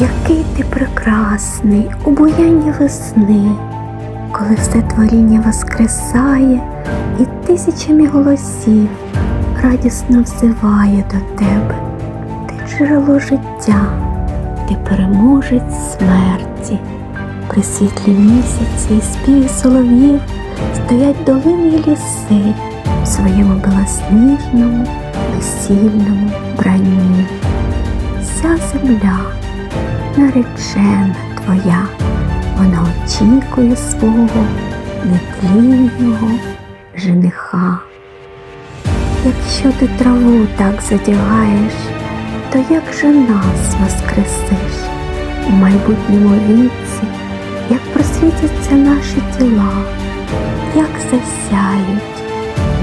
Який ти прекрасний у буянні весни, коли все творіння воскресає і тисячами голосів радісно взиває до тебе. Ти джерело життя, ти переможець смерті. При світлі місяці і співі солов'їв стоять долини й ліси в своєму білосніжному, весільному бранні. Вся земля наречена твоя, вона очікує свого нетлінного жениха. Якщо ти траву так задягаєш, то як же нас воскресиш у майбутньому віці, як просвітяться наші тіла, як засяють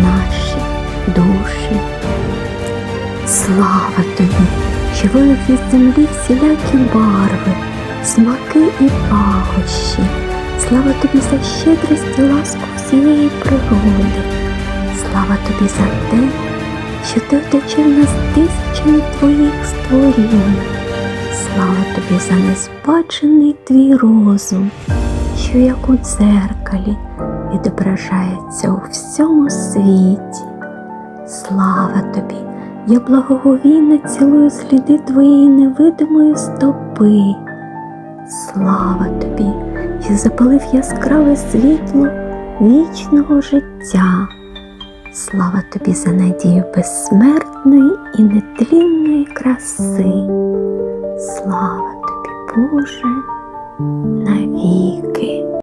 наші душі. Слава тобі, що із землі всілякі барви, смаки і пахощі. Слава тобі за щедрість і ласку всієї природи. Слава тобі за те, що ти оточив нас тисячами твоїх створінь. Слава тобі за незбачений твій розум, що як у дзеркалі відображається у всьому світі. Слава тобі, я благоговійно цілую сліди твоєї невидимої стопи. Слава тобі, що запалив яскраве світло вічного життя. Слава тобі за надію безсмертної і нетлінної краси. Слава тобі, Боже, навіки.